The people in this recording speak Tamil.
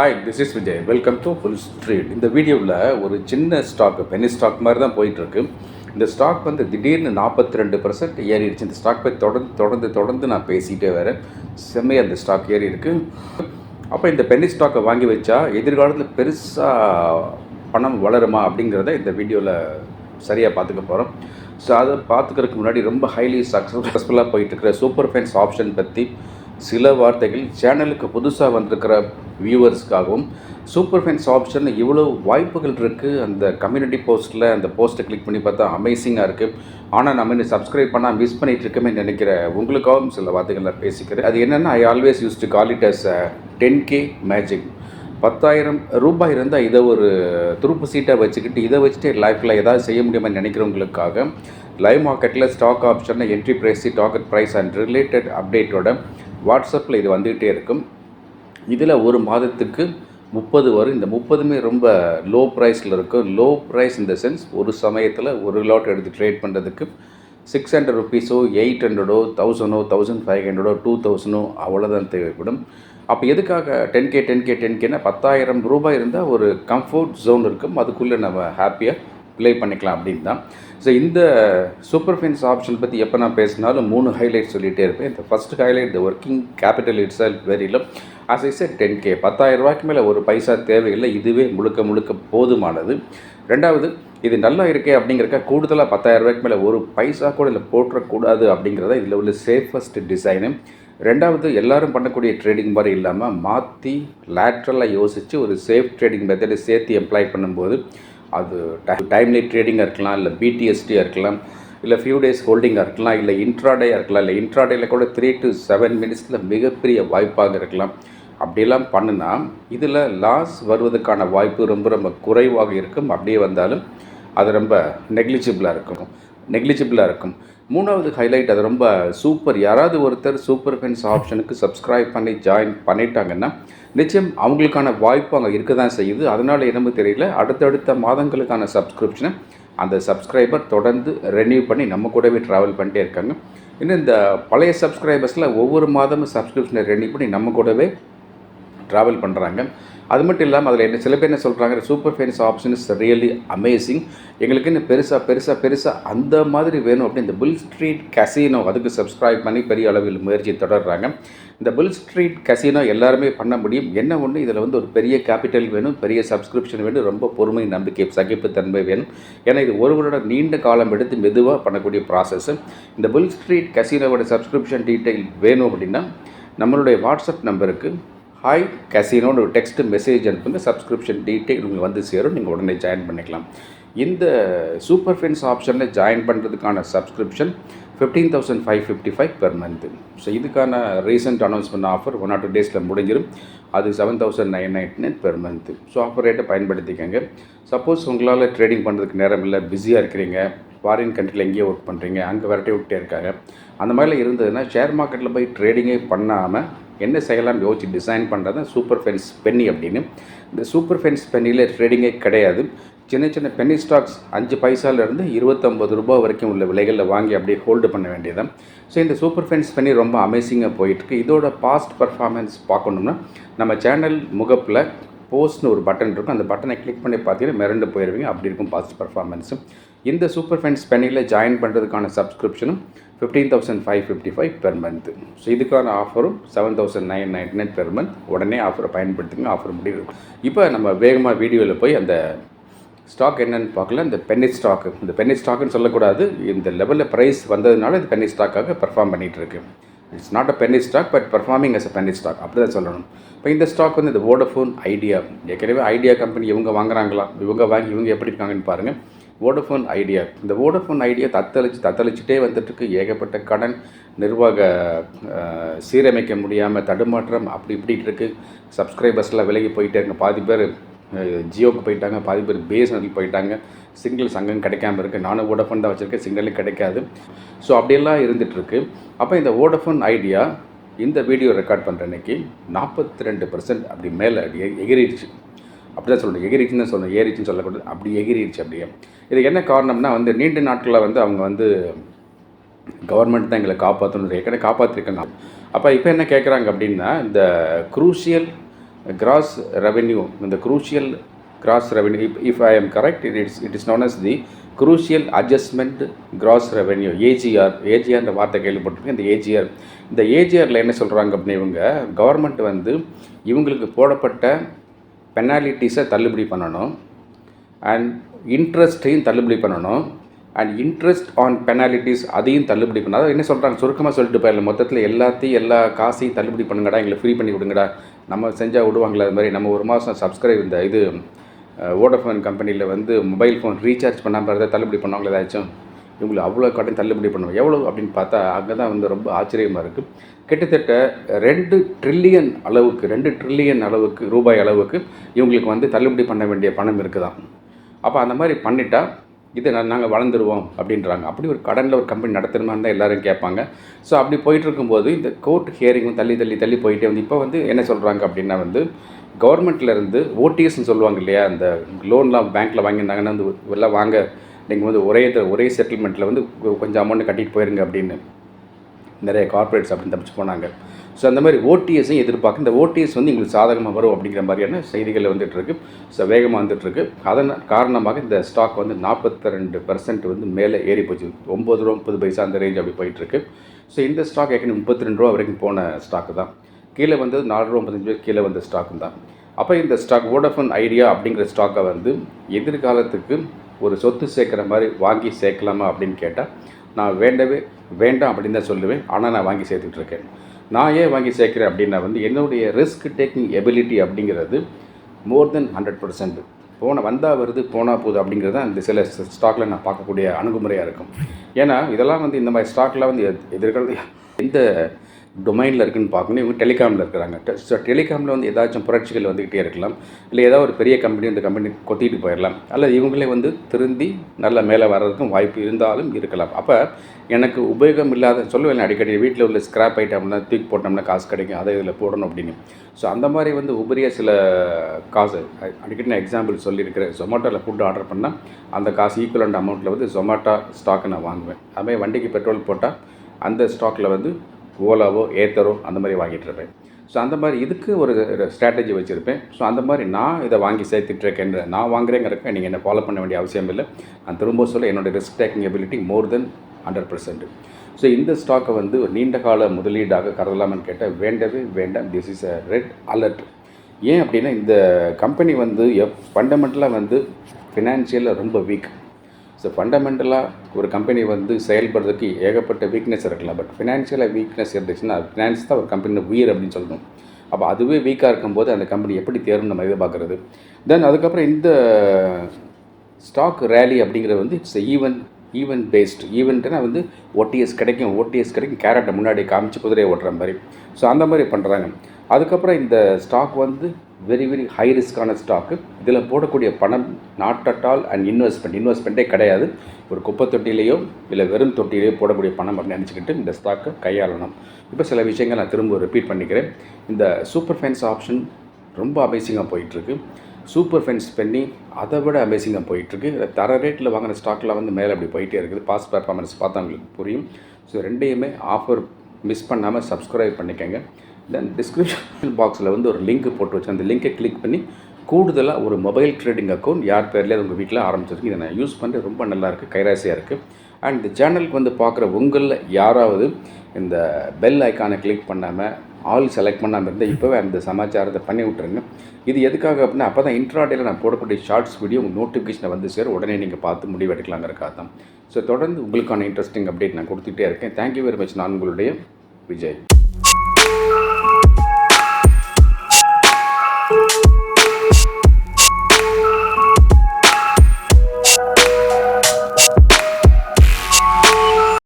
Hi this is Vijay welcome to full street இந்த வீடியோவில் ஒரு சின்ன ஸ்டாக் பெனி ஸ்டாக் மாதிரி தான் போயிட்டுருக்கு. இந்த ஸ்டாக் வந்து திடீர்னு நாற்பத்தி ரெண்டு பர்சன்ட் ஏறிடுச்சு. இந்த ஸ்டாக் போய் தொடர்ந்து தொடர்ந்து தொடர்ந்து நான் பேசிகிட்டே வரேன். செம்மையாக அந்த ஸ்டாக் ஏறி இருக்கு. அப்போ இந்த பெனி ஸ்டாக்கை வாங்கி வச்சா எதிர்காலத்தில் பெருசாக பணம் வளருமா அப்படிங்கிறத இந்த வீடியோவில் சரியாக பார்த்துக்க போகிறோம் ஸோ அதை பார்த்துக்கிறதுக்கு முன்னாடி ரொம்ப ஹைலி சக்ஸஸ்ஃபுல்லாக போயிட்டுருக்கிற சூப்பர் ஃபைன்ஸ் ஆப்ஷன் பற்றி சில வார்த்தைகள் சேனலுக்கு புதுசாக வந்திருக்கிற வியூவர்ஸ்க்காகவும் சூப்பர் ஃபென்ஸ் ஆப்ஷனில் இவ்வளோ வாய்ப்புகள் இருக்குது அந்த கம்யூனிட்டி போஸ்ட்டில் அந்த போஸ்ட்டை கிளிக் பண்ணி பார்த்தா அமேசிங்காக இருக்குது ஆனால் நம்ம இன்னும் சப்ஸ்கிரைப் பண்ணால் மிஸ் பண்ணிட்டு இருக்கமே நினைக்கிற உங்களுக்காகவும் சில வார்த்தைகள் நான் பேசிக்கிறேன். அது என்னென்னா I always use to call it as ten K magic பத்தாயிரம் ரூபாய் இருந்தால் இதை ஒரு துருப்பு சீட்டாக வச்சுக்கிட்டு இதை வச்சுட்டு லைஃப்பில் ஏதாவது செய்ய முடியுமா நினைக்கிறவங்களுக்காக லைவ் மார்க்கெட்டில் ஸ்டாக் ஆப்ஷனில் entry price target price and related அப்டேட்டோட வாட்ஸ்அப்பில் இது வந்துக்கிட்டே இருக்கும். இதில் ஒரு மாதத்துக்கு முப்பது வரும். இந்த முப்பதுமே ரொம்ப லோ ப்ரைஸில் இருக்கும். லோ ப்ரைஸ் இந்த சென்ஸ் ஒரு சமயத்தில் ஒரு லாட் எடுத்து ட்ரேட் பண்ணுறதுக்கு சிக்ஸ் ஹண்ட்ரட் ருபீஸோ எயிட் ஹண்ட்ரடோ தௌசண்டோ தௌசண்ட் ஃபைவ் ஹண்ட்ரடோ டூ தௌசண்டோ அவ்வளோதான் தேவைப்படும். அப்போ எதுக்காக ten K ten K ten கேனா பத்தாயிரம் ரூபாய் இருந்தால் ஒரு கம்ஃபர்ட் ஜோன் இருக்கும். அதுக்குள்ளே நம்ம ஹாப்பியாக ப்ளே பண்ணிக்கலாம் அப்படின்னு தான். ஸோ இந்த சூப்பர் ஃபின்ஸ் ஆப்ஷன் பற்றி எப்போ நான் பேசினாலும் மூணு ஹைலைட் சொல்லிகிட்டே இருப்பேன். இந்த first highlight the working capital it's all வெரிலும் as I set ten K பத்தாயிரம் ரூபாய்க்கு மேலே ஒரு பைசா தேவையில்லை. இதுவே முழுக்க முழுக்க போதுமானது. ரெண்டாவது இது நல்லா இருக்கே அப்படிங்கிறக்க கூடுதலாக பத்தாயிரம் ரூபாய்க்கு மேலே ஒரு பைசா கூட இதில் போட்டுறக்கூடாது அப்படிங்கிறத இதில் உள்ள சேஃபஸ்ட் டிசைனு ரெண்டாவது எல்லாரும் பண்ணக்கூடிய ட்ரேடிங் மாதிரி இல்லாமல் மாற்றி லேட்ரலாக யோசித்து ஒரு சேஃப் ட்ரேடிங் மெத்தடை சேர்த்து எம்ப்ளாய் பண்ணும்போது அது டைம்லி ட்ரேடிங்காக இருக்கலாம் இல்லை பிடிஎஸ்டியாக இருக்கலாம் இல்லை ஃபியூ டேஸ் ஹோல்டிங்காக இருக்கலாம் இல்லை இன்ட்ராடேயாக இருக்கலாம் இல்லை இன்ட்ராடேயில் கூட த்ரீ டு செவன் மினிட்ஸில் மிகப்பெரிய வாய்ப்பாக இருக்கலாம். அப்படிலாம் பண்ணுனா இதில் லாஸ் வருவதற்கான வாய்ப்பு ரொம்ப ரொம்ப குறைவாக இருக்கும். அப்படியே வந்தாலும் அது ரொம்ப நெக்லிஜிபிளாக இருக்கும். நெக்லிஜிபிளாக இருக்கும். மூணாவது ஹைலைட் அது ரொம்ப சூப்பர் யாராவது ஒருத்தர் சூப்பர் ஃபென்ஸ் ஆப்ஷனுக்கு சப்ஸ்கிரைப் பண்ணி ஜாயின் பண்ணிட்டாங்கன்னா நிச்சயம் அவங்களுக்கான வாய்ப்பு அங்கே இருக்க தான் செய்யுது. அதனால் என்னமோ தெரியல. அடுத்தடுத்த மாதங்களுக்கான சப்ஸ்கிரிப்ஷனை அந்த சப்ஸ்கிரைபர் தொடர்ந்து ரெனியூ பண்ணி நம்ம கூடவே ட்ராவல் பண்ணிட்டே இருக்காங்க. இன்னும் இந்த பழைய சப்ஸ்கிரைபர்ஸில் ஒவ்வொரு மாதமும் சப்ஸ்கிரிப்ஷனை ரெனியூ பண்ணி நம்ம கூடவே ட்ராவல் பண்ணுறாங்க அது மட்டும் இல்லாமல் அதில் என்ன சில பேர் என்ன சொல்கிறாங்க super fans option is really amazing எங்களுக்கு இன்னும் பெருசாக பெருசாக பெருசாக அந்த மாதிரி வேணும் அப்படின்னு இந்த புல் ஸ்ட்ரீட் கசினோ அதுக்கு சப்ஸ்கிரைப் பண்ணி பெரிய அளவில் முயற்சி தொடர்றாங்க. இந்த புல் ஸ்ட்ரீட் கசினோ எல்லாருமே பண்ண முடியும். என்ன ஒன்று இதில் வந்து ஒரு பெரிய கேபிட்டல் வேணும் பெரிய சப்ஸ்கிரிப்ஷன் வேணும் ரொம்ப பொறுமை நம்பிக்கை சகிப்புத்தன்மை வேணும். ஏன்னா இது ஒருவரோட நீண்ட காலம் எடுத்து மெதுவாக பண்ணக்கூடிய ப்ராசஸ் இந்த புல் ஸ்ட்ரீட் கசினோவோட சப்ஸ்கிரிப்ஷன் டீட்டெயில் வேணும் அப்படின்னா நம்மளுடைய வாட்ஸ்அப் நம்பருக்கு ஹாய் கசினோன்னு ஒரு டெக்ஸ்ட் மெசேஜ் அனுப்புங்க. சப்ஸ்கிரிப்ஷன் டீட்டெயில் உங்களுக்கு வந்து சேரும். நீங்கள் உடனே ஜாயின் பண்ணிக்கலாம். இந்த சூப்பர் ஃபின்ஸ் ஆப்ஷனில் ஜாயின் பண்ணுறதுக்கான subscription fifteen thousand five fifty five per month so இதுக்கான recent announcement offer one or two டேஸில் முடிஞ்சிடும் அது seven thousand nine ninety nine per month so offer ரேட்டை பயன்படுத்திக்கங்க. சப்போஸ் உங்களால் ட்ரேடிங் பண்ணுறதுக்கு நேரம் இல்லை பிஸியாக இருக்கிறீங்க ஃபாரின் கண்ட்ரியில் எங்கேயோ ஒர்க் பண்ணுறீங்க அங்கே விரட்டி விட்டே இருக்காங்க. அந்த மாதிரிலாம் இருந்ததுன்னா ஷேர் மார்க்கெட்டில் போய் ட்ரேடிங்கே பண்ணாமல் என்ன செய்யலாம்னு யோசிச்சு டிசைன் பண்ணுறது தான் சூப்பர் ஃபென்ஸ் பென்னி அப்படின்னு. இந்த சூப்பர் ஃபென்ஸ் பென்னியில் ட்ரேடிங்கே கிடையாது. சின்ன சின்ன பென்னி ஸ்டாக்ஸ் அஞ்சு பைசாலேருந்து இருபத்தொம்பது ரூபாய் வரைக்கும் உள்ள விலைகளில் வாங்கி அப்படியே ஹோல்டு பண்ண வேண்டியதான் ஸோ இந்த சூப்பர் ஃபென்ஸ் பென்னி ரொம்ப அமேசிங்காக போயிட்டுருக்கு. இதோட பாஸ்ட் பர்ஃபார்மன்ஸ் பார்க்கணும்னா நம்ம சேனல் முகப்பில் போஸ்ட்னு ஒரு பட்டன் இருக்கும். அந்த பட்டனை கிளிக் பண்ணி பார்த்தீங்கன்னா மிரண்டு போயிடுவீங்க அப்படி இருக்கும் பாஸ்ட் பர்ஃபார்மன்ஸு இந்த சூப்பர் ஃபைன் ஸ்பெண்டிங்கில் ஜாயின் பண்ணுறதுக்கான சப்ஸ்கிரிப்ஷனும் fifteen thousand five fifty five per month so இதுக்கான ஆஃபரும் seven thousand nine ninety nine per month உடனே ஆஃபரை பயன்படுத்துங்க ஆஃபர் முடிவு. இப்போ நம்ம வேகமாக வீடியோவில் போய் அந்த ஸ்டாக் என்னன்னு பார்க்கல. இந்த பென்னி ஸ்டாக்கு இந்த பென்னி ஸ்டாக்குன்னு சொல்லக்கூடாது. இந்த லெவலில் ப்ரைஸ் வந்ததுனால இது பென்னி ஸ்டாக்காக பெர்ஃபார்ம் பண்ணிகிட்டு இருக்குது it's not a penny stock but performing as a penny stock அப்படி தான் சொல்லணும். இப்போ இந்த ஸ்டாக் வந்து இந்த வோடஃபோன் ஐடியா ஏற்கனவே ஐடியா கம்பெனி இவங்க வாங்குறாங்களா? இவங்க வாங்கி இவங்க எப்படி இருக்காங்கன்னு பாருங்கள் வோடஃபோன் ஐடியா இந்த வோடஃபோன் ஐடியா தத்தளிச்சு தத்தளிச்சுட்டே வந்துட்டுருக்கு. ஏகப்பட்ட கடன் நிர்வாக சீரமைக்க முடியாமல் தடுமாற்றம் அப்படி இப்படி இருக்குது சப்ஸ்கிரைபர்ஸ்லாம் விலகி போயிட்டே இருங்க. பாதி பேர் ஜியோக்கு போயிட்டாங்க. பாதி பேர் பிஎஸ்என்எல் போயிட்டாங்க. சிங்கிள் சங்கம் கிடைக்காம இருக்குது நானும் வோடஃபோன் தான் வச்சுருக்கேன். சிங்கிளும் கிடைக்காது. ஸோ அப்படியெல்லாம் இருந்துகிட்ருக்கு அப்போ இந்த வோடஃபோன் ஐடியா இந்த வீடியோ ரெக்கார்ட் பண்ணுற அன்னைக்கு நாற்பத்தி ரெண்டு பர்சன்ட் அப்படி மேலே எகிரிடுச்சு. அப்படி தான் சொல்லணும் எகிரிச்சுன்னு தான் சொல்லணும் ஏறிச்சுன்னு சொல்லக்கூடாது. அப்படி எகிரிடுச்சு அப்படியே. இதுக்கு என்ன காரணம்னா வந்து நீண்ட நாட்களில் வந்து அவங்க வந்து கவர்மெண்ட் தான் எங்களை காப்பாற்றணும் ஏற்கனவே காப்பாற்றிருக்காங்க அப்போ இப்போ என்ன கேட்குறாங்க அப்படின்னா இந்த குரூஷியல் கிராஸ் ரெவென்யூ இந்த crucial gross revenue if I am correct it is it is known as the crucial adjustment gross revenue AGR ஏஜிஆர்ன்ற வார்த்தை கேள்விப்பட்டிருக்கேன். இந்த ஏஜிஆர் இந்த ஏஜிஆரில் என்ன சொல்கிறாங்க அப்படின்னா இவங்க கவர்மெண்ட் வந்து இவங்களுக்கு போடப்பட்ட பெனாலிட்டிஸை தள்ளுபடி பண்ணணும் அண்ட் இன்ட்ரெஸ்ட்டையும் தள்ளுபடி பண்ணணும் அண்ட் இன்ட்ரெஸ்ட் ஆன் பெனாலிட்டிஸ் அதையும் தள்ளுபடி பண்ண அதாவது என்ன சொல்கிறாங்க சுருக்கமாக சொல்லிட்டு போயிடல மொத்தத்தில் எல்லாத்தையும் எல்லா காசையும் தள்ளுபடி பண்ணுங்கடா எங்களை ஃப்ரீ பண்ணி விடுங்கடா நம்ம செஞ்சால் விடுவாங்களே அது மாதிரி. நம்ம ஒரு மாதம் சப்ஸ்கிரைப் இந்த இது வோடஃபோன் கம்பெனியில் வந்து மொபைல் ஃபோன் ரீசார்ஜ் பண்ணாமல் இருந்தால் தள்ளுபடி பண்ணுவாங்களே ஏதாச்சும்? இவங்களுக்கு அவ்வளோ கடன் தள்ளுபடி பண்ணுவோம் எவ்வளோ அப்படின்னு பார்த்தா அங்கே தான் வந்து ரொம்ப ஆச்சரியமாக இருக்குது கிட்டத்தட்ட ரெண்டு ட்ரில்லியன் அளவுக்கு ரெண்டு ட்ரில்லியன் அளவுக்கு ரூபாய் அளவுக்கு இவங்களுக்கு வந்து தள்ளுபடி பண்ண வேண்டிய பணம் இருக்குதான் அப்போ அந்த மாதிரி பண்ணிட்டா இதை நான் நாங்கள் வளர்ந்துருவோம் அப்படின்றாங்க. அப்படி ஒரு கடனில் ஒரு கம்பெனி நடத்தணுமான்னு தான் எல்லோரும் கேட்பாங்க. ஸோ அப்படி போயிட்டு இருக்கும்போது இந்த கோர்ட் ஹியரிங் தள்ளி தள்ளி தள்ளி போயிட்டே வந்து இப்போ வந்து என்ன சொல்கிறாங்க அப்படின்னா வந்து கவர்மெண்ட்லேருந்து ஓடிஎஸ்ன்னு சொல்லுவாங்க இல்லையா? அந்த லோன்லாம் பேங்க்கில் வாங்கியிருந்தாங்கன்னா வந்து எல்லாம் வாங்க. நீங்கள் வந்து ஒரே ஒரே செட்டில்மெண்ட்டில் வந்து கொஞ்சம் அமௌண்ட்டு கட்டிட்டு போயிருங்க அப்படின்னு. நிறைய கார்ப்பரேட்ஸ் அப்படின்னு தப்பிச்சு போனாங்க. ஸோ அந்த மாதிரி ஓடிஎஸையும் எதிர்பார்க்க இந்த ஓடிஎஸ் வந்து எங்களுக்கு சாதகமாக வரும் அப்படிங்கிற மாதிரியான செய்திகள் வந்துட்டுருக்கு ஸோ வேகமாக வந்துட்டுருக்கு அதன் காரணமாக இந்த ஸ்டாக் வந்து நாற்பத்தி ரெண்டு பர்சன்ட் வந்து மேலே ஏறி போச்சு. ஒம்பது ரூபா முப்பது பைசா அந்த ரேஞ்ச் அப்படி போயிட்டுருக்கு ஸோ இந்த ஸ்டாக் ஏற்கனவே முப்பத்தி ரெண்டு ரூபா வரைக்கும் போன ஸ்டாக் தான். கீழே வந்தது நாலு ரூபா முப்பத்தஞ்சு பேர் கீழே வந்த ஸ்டாக் தான். அப்போ இந்த ஸ்டாக் வோடஃபோன் ஐடியா அப்படிங்கிற ஸ்டாக்கை வந்து எதிர்காலத்துக்கு ஒரு சொத்து சேர்க்குற மாதிரி வாங்கி சேர்க்கலாமா அப்படின்னு கேட்டால் நான் வேண்டவே வேண்டாம் அப்படின்னு தான் சொல்லுவேன். ஆனால் நான் வாங்கி சேர்த்துக்கிட்டு இருக்கேன் நான் ஏன் வாங்கி சேர்க்குறேன் அப்படின்னா வந்து என்னுடைய ரிஸ்க் டேக்கிங் எபிலிட்டி அப்படிங்கிறது மோர் தென் ஹண்ட்ரட் பர்சன்ட் போன வந்தால் வருது போனால் போகுது அப்படிங்கிறது தான் இந்த சில ஸ்டாக்கில் நான் பார்க்கக்கூடிய அணுகுமுறையாக இருக்கும். ஏன்னா இதெல்லாம் வந்து இந்த மாதிரி ஸ்டாக்லாம் வந்து எத்- எதிர்கால எந்த டொமைனில் இருக்குன்னு பார்க்கணும் இவங்க டெலிகாமில் இருக்கிறாங்க. ஸோ டெலிகாமில் வந்து ஏதாச்சும் புரட்சிகள் வந்துக்கிட்டே இருக்கலாம். இல்லை ஏதாவது ஒரு பெரிய கம்பெனி இந்த கம்பெனி கொத்திட்டு போயிடலாம் அல்லது இவங்களே வந்து திருந்தி நல்ல மேலே வர்றதுக்கும் வாய்ப்பு இருந்தாலும் இருக்கலாம். அப்போ எனக்கு உபயோகம் இல்லாத சொல்லுவேன் அடிக்கடி வீட்டில் உள்ள ஸ்க்ராப் ஐட்டம்னா தூக்கி போட்டோம்னா காசு கிடைக்கும் அதை இதில் போடணும் அப்படின்னு. ஸோ அந்த மாதிரி வந்து உபரிய சில காசு அடிக்கடி நான் எக்ஸாம்பிள் சொல்லியிருக்கிறேன். ஜொமேட்டோவில் ஃபுட் ஆர்டர் பண்ணால் அந்த காசு ஈக்குவலண்ட் அமௌண்ட்டில் வந்து ஜொமேட்டோ ஸ்டாக்கை நான் வாங்குவேன். அதுமாதிரி வண்டிக்கு பெட்ரோல் போட்டால் அந்த ஸ்டாக்கில் வந்து ஓலாவோ ஏத்தரோ அந்த மாதிரி வாங்கிட்டு இருப்பேன் ஸோ அந்த மாதிரி இதுக்கு ஒரு ஸ்ட்ராட்டஜி வச்சுருப்பேன். ஸோ அந்த மாதிரி நான் இதை வாங்கி சேர்த்துட்ருக்கேன் நான் வாங்குறேங்கிறக்க நீங்கள் என்ன ஃபாலோ பண்ண வேண்டிய அவசியம் இல்லை. நான் திரும்ப சொல்ல என்னோடய risk taking ability more than hundred percent so இந்த ஸ்டாக்கை வந்து ஒரு நீண்ட கால முதலீடாக கருதலாமான்னு கேட்டால் வேண்டவே வேண்டாம். This is a red alert ஏன் அப்படின்னா இந்த கம்பெனி வந்து எப் ஃபண்டமெண்டலாக வந்து ஃபினான்ஷியலில் ரொம்ப வீக் ஸோ ஃபண்டமெண்டலாக ஒரு கம்பெனி வந்து செயல்படுறதுக்கு ஏகப்பட்ட வீக்னஸ் இருக்கலாம். பட் ஃபினான்ஷியலாக வீக்னஸ் இருந்துச்சுன்னா ஃபினான்ஸ் தான் ஒரு கம்பெனியில் உயிர் அப்படின்னு சொல்லணும். அப்போ அதுவே வீக்காக இருக்கும்போது அந்த கம்பெனி எப்படி தேரும் நம்ம எதிர்பார்க்குறது. தென் அதுக்கப்புறம் இந்த ஸ்டாக் ரேலி அப்படிங்கிறது வந்து இட்ஸ் ஈவன் ஈவென்ட் பேஸ்டு ஈவெண்ட்னா வந்து ஓடிஎஸ் கிடைக்கும். ஓடிஎஸ் கிடைக்கும். கேரட்டை முன்னாடி காமிச்சு குதிரையை ஓட்டுற மாதிரி. ஸோ அந்த மாதிரி பண்ணுறாங்க அதுக்கப்புறம் இந்த ஸ்டாக் வந்து வெரி வெரி ஹை ரிஸ்க்கான ஸ்டாக்கு இதில் போடக்கூடிய பணம் not at all and investment இன்வெஸ்ட்மெண்ட்டே கிடையாது. ஒரு குப்பை தொட்டிலேயோ இல்லை வெறும் தொட்டிலேயோ போடக்கூடிய பணம் அப்படின்னு நினச்சிக்கிட்டு இந்த ஸ்டாக்கை கையாளணும். இப்போ சில விஷயங்கள் நான் திரும்ப ரிப்பீட் பண்ணிக்கிறேன். இந்த சூப்பர் ஃபைன்ஸ் ஆப்ஷன் ரொம்ப அமேசிங்காக போயிட்டுருக்கு. சூப்பர் ஃபென்ஸ் பண்ணி அதை விட அமேசிங்காக போயிட்டுருக்கு. தர ரேட்டில் வாங்கின ஸ்டாக்லாம் வந்து மேலே அப்படி போயிட்டே இருக்குது. பாஸ்ட் பர்ஃபார்மன்ஸ் பார்த்தா உங்களுக்கு புரியும். ஸோ ரெண்டையுமே ஆஃபர் மிஸ் பண்ணாமல் சப்ஸ்கிரைப் பண்ணிக்கோங்க. தென் டிஸ்கிரிப்ஷன் பாக்ஸில் வந்து ஒரு லிங்க் போட்டு வச்சு அந்த லிங்கை கிளிக் பண்ணி கூடுதலாக ஒரு மொபைல் ட்ரேடிங் அக்கௌண்ட் யார் பேர்லேயே உங்கள் வீட்டில் ஆரம்பிச்சிருக்கு இதை நான் யூஸ் பண்ணி ரொம்ப நல்லா இருக்குது கைராசியாக இருக்குது அண்ட் இந்த சேனலுக்கு வந்து பார்க்குற உங்களில் யாராவது இந்த பெல் ஐக்கானை கிளிக் பண்ணாமல் ஆல் செலக்ட் பண்ணாமல் இருந்தால் இப்போவே அந்த சமாச்சாரத்தை பண்ணி விட்ருங்க இது எதுக்காக அப்படின்னா அப்போ தான் இன்ட்ராடேல நான் போடக்கூடிய ஷார்ட்ஸ் வீடியோ உங்கள் நோட்டிஃபிகேஷனை வந்து சேர் உடனே நீங்கள் பார்த்து முடிவெடுக்கலாங்கிறக்காக தான். ஸோ தொடர்ந்து உங்களுக்கான இன்ட்ரெஸ்டிங் அப்டேட் நான் கொடுத்துட்டே இருக்கேன். தேங்க்யூ வெரி மச் நான் உங்களுடைய விஜய்.